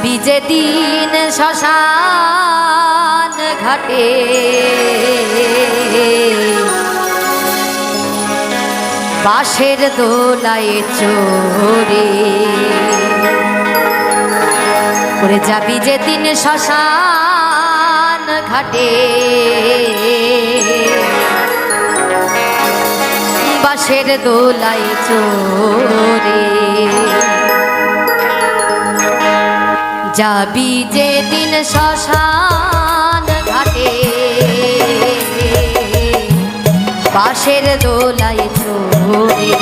যাবি যেদিন শ্মশান ঘাটে। বাঁশের দোলায় চোরে করে যাবি যেদিন শ্মশান ঘাটে। বাঁশের দোলায় চোরে যাবি যেদিন শ্মশান ঘাটে। বাঁশের দোলায় চোরে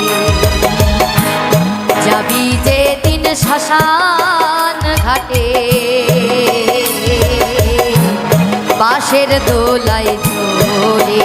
যাবি যেদিন শ্মশান ঘাটে। বাঁশের দোলায় চোরে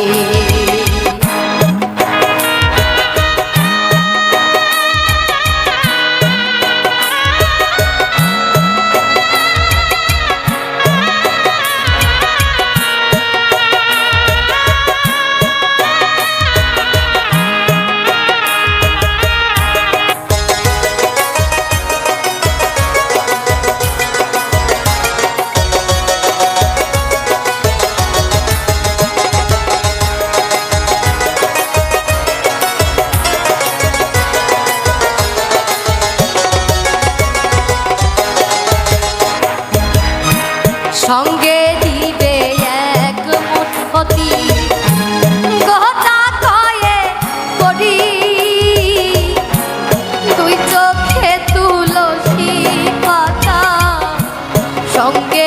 aunque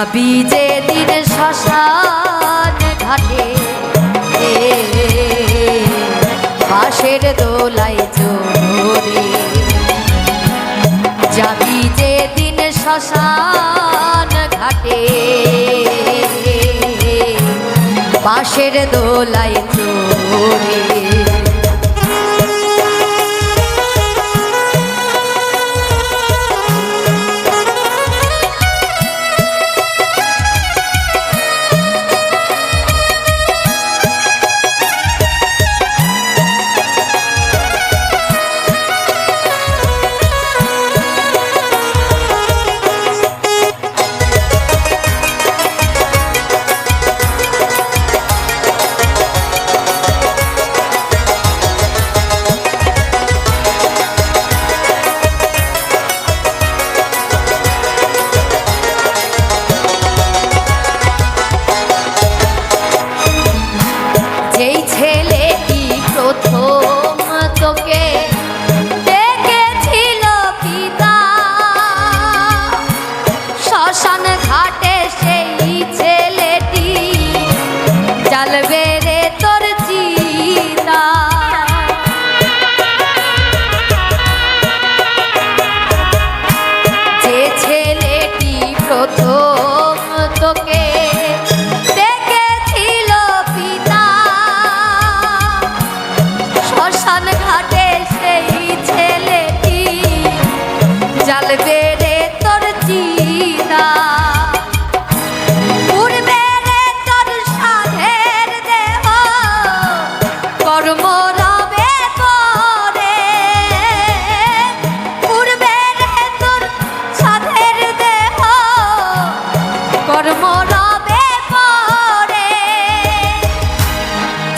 যাবি যে দিন শ্মশান ঘাটে। বাঁশের দোলায় চোরে যাবি যে দিন শ্মশান ঘাটে। বাঁশের দোলায় চোরে শ্মশান ঘাটে সেই ছেলেটি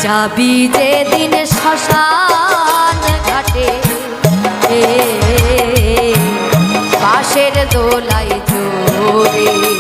যাবি যেদিন শ্মশান ঘাটে? পাশের দোলাই জোরে